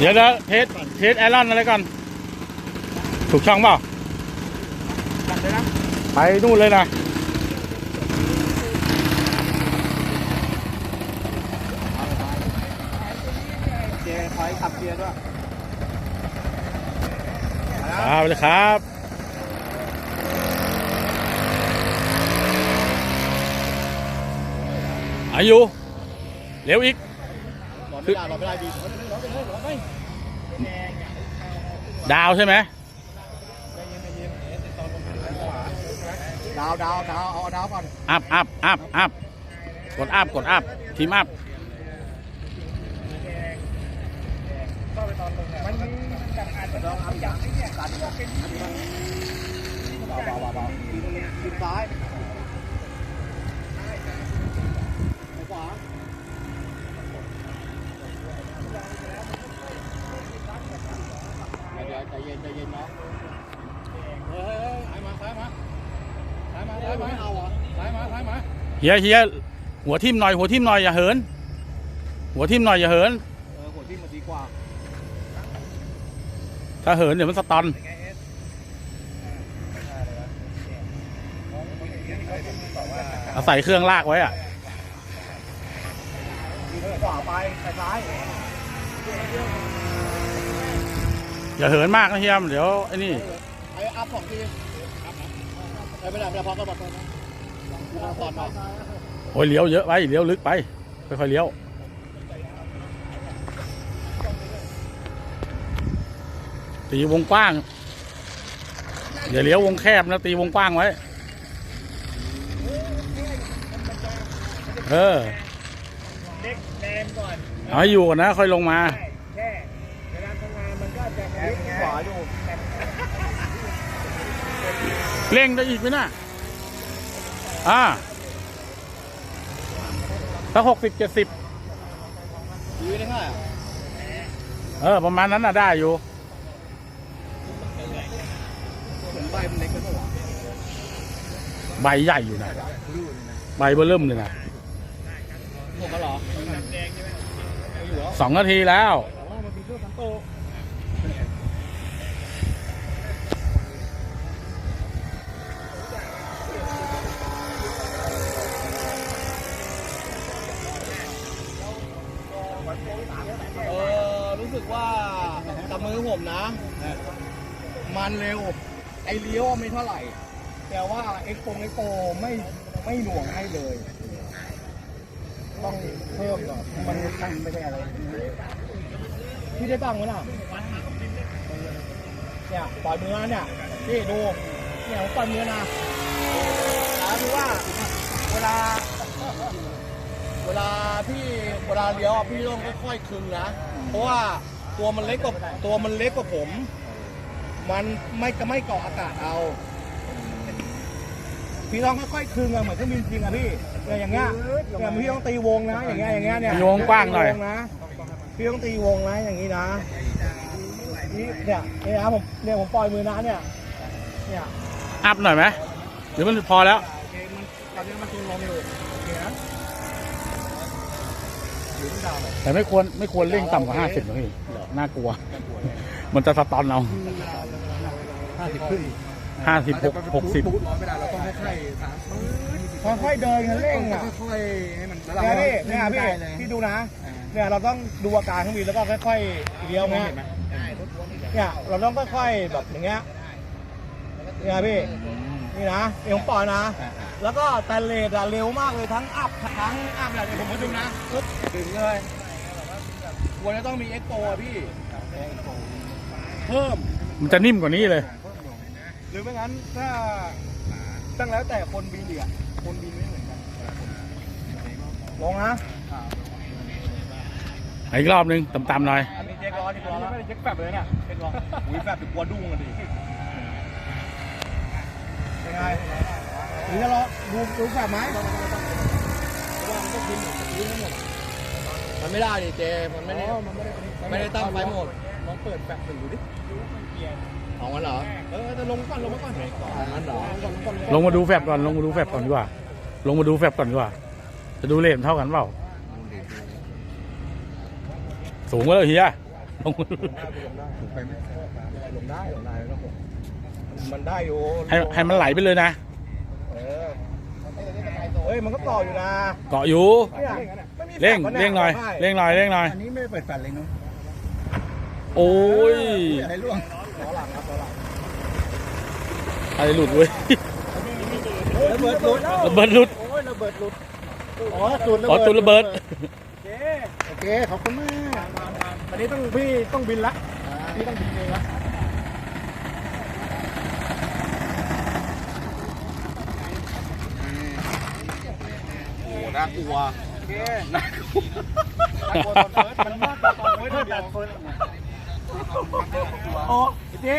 เดี๋ยวเดี๋ยวเทสเทสไอรอนอะไรก่อน ถูกช่องเปล่าจัดเลยนะไปนู่นเลยนะเจคอยขับเกียร์ด้วยครับเลยครับอายุเร็วอีกรอไม่ได้รอไม่ได้ดีรอไปเลยรอไปเลยรอไป ดาวใช่ไหมดาวดาวดาวเอาดาวก่อนอัพอัพอัพอัพกดอัพกดอัพทีมอัพมันจับอาจจะลองทำอย่างนี้เนี่ยการเบาเบาเบาเบาทิศซ้ายขวา เยวใจเย็นใจเย็นเนาะเฮ้ยซ้ายมาซ้ายมาซ้ายมาซ้ายมาเอาเหรอซ้ายมาซ้ายมาเฮียเฮียหัวทิ่มหน่อยหัวทิ่มหน่อยอย่าเหิน หัวทิ่มหน่อยอย่าเหินเออหัวที่มมันดีกว่า ถ้าเหินเดี๋ยวมันสตันเอาศัยเครื่องลากไว้อะขวาไปซ้าย อย่าเหินมากนะเฮียมเดี๋ยวไอ้นี่ไอ้อัพสองทีเออไม่ได้ไม่ได้พอก็บอกนะกูมาก่อนมาโอ้ยเลี้ยวเยอะไปเลี้ยวลึกไปค่อยๆเลี้ยวตีวงกว้างอย่าเลี้ยววงแคบนะตีวงกว้างไว้ เออเด็กแดนก่อนเอาอยู่นะค่อยลงมา ขวาอยู่เร่งได้อีกไหมน่ะอ่าถ้าหกสิบเจ็ดสิบยืนได้ง่ายเออ ประมาณนั้นน่ะได้อยู่เหมือนใบมันเล็กกันหรอใบใหญ่อยู่นะใบเบอร์เริ่มเลยนะผมก็หรอแดงใช่ไหมอยู่แล้วสองนาทีแล้ว อ๋อมันมีเครื่องสังโตเออรู้สึกว่ากับ มือผมนะ มันเร็ว ไอเลี้ยวไม่เท่าไหร่ แต่ว่าเอ็กโปงเอ็กโปไม่ไม่หน่วงให้เลย ต้องเพิ่มก่อนมันตั้งไม่ได้อะไรพี่ได้ตั้งไว้น่ะเนี่ยปล่อยมือเนี่ยพี่ดูเนี่ยผมปล่อยมือนะถามดูว่าเวลาเวลาพี่เวลาเลี้ยวพี่ต้องค่อยๆคึงนะ เพราะว่า ตัวมันเล็กกว่าตัวมันเล็กกว่าผม มันไม่จะไม่เกาะอากาศเอา พี่ต้องค่อยๆคึงอะเหมือนเครื่องบินจริงอะพี่เนี่ยอย่างเงี้ยเนี่ยพี่ต้องตีวงนะอย่างเงี้ยอย่างเงี้ยเนี่ยตีวงกว้างหน่อย ตีวนะพี่ต้องตีวงนะอย่างนี้นะนี่เนี่ยเนี่ยนะผมเนี่ยผมปล่อยมือนะเนี่ยเนี่ยอัพหน่อยไหมหรือมันพอแล้วโอเคมันตอนนี้มันคงลงอยู่โอเคนะหรือมันดาวน์ แบบแต่ไม่ควรไม่ควรเร่งต่ำกว่าห้าสิบนะพี่น่ากลัว มันจะสตันเอาห้าสิบครึ่งห้าสิบหกหกสิบร้อยไม่ได้เราต้องค่อยๆสามค่อยๆเดินกันเร่งอะค่อยๆให้มันเนี่ยพี่เนี่ยพี่พี่ดูนะ เนี่ยเราต้องดูอาการเครื่องบินแล้วก็ค่อยๆเลี้ยวเงี้ยเนี่ยเราต้องค่อยๆแบบอย่างเงี้ยเนี่ยพี่นี่นะเอวปล่อยนะ แล้วก็แต่เลดอะเร็วมากเลยทั้งอัพทั้งอัพเนี่ยเดี๋ยวผมมาดูนะปึ๊บดึงเลยควรจะต้องมีเอ็กโปอะพี่เพิ่มมันจะนิ่มกว่านี้เลย หรือไม่งั้นถ้าตั้งแล้วแต่คนบินอีกอะคนบินไม่เหมือนกันลงนะอีกรอบนึงต่ำๆหน่อยอันนี้เจ๊กรอที่กรอแล้วไม่ได้เจ๊กแฟบเลยเนี่ยเจ๊กรออุ้ยแฟบถึงกลัวดุ้งกันดิเป็นไง หรือจะรอดูดูแฟบไหมมันไม่ได้ดิเจมันไม่ได้ไม่ได้ตั้งไฟโหมดลองเปิดแฟบถึงดูดิเอางั้นเหรอ เออจะลงก่อนลงมาก่อนเอางั้นเหรอ ลงมาดูแฟบก่อน ลงมาดูแฟบก่อนดีกว่า ลงมาดูแฟบก่อนดีกว่า จะดูเลนเท่ากันเปล่า สูงกว่าแล้วเฮียลงลงได้ลงได้ไปไหมลงได้ลงได้แล้วผมมันได้อยู่ให้ให้มันไหลไปเลยนะเออเฮ้ยมันก็ต่ออยู่นะเกาะอยู่ เนี่ยไม่มีเร่งแฟลชวะเร่งหน่อยได้เร่งหน่อยเร่งหน่อย อันนี้ไม่ได้เปิดแฟลชเลยเนาะโอ้ยอะไรร่วงล้อหลังครับล้อหลังอะไรหลุดเว้ยระเบิดหลุดระเบิดหลุด โอ้ยระเบิดหลุดอ๋อตูดระอ๋อเบิดตุนระเบิด โอเคโอเคขอบคุณมากอันนี้ต้องพี่ต้องบินละพี่ต้องบินเองละ น่ากลัวโอเคน่ากลัวมันมากกว่าตอนเฟิร์สเดียวโอ้เจ๊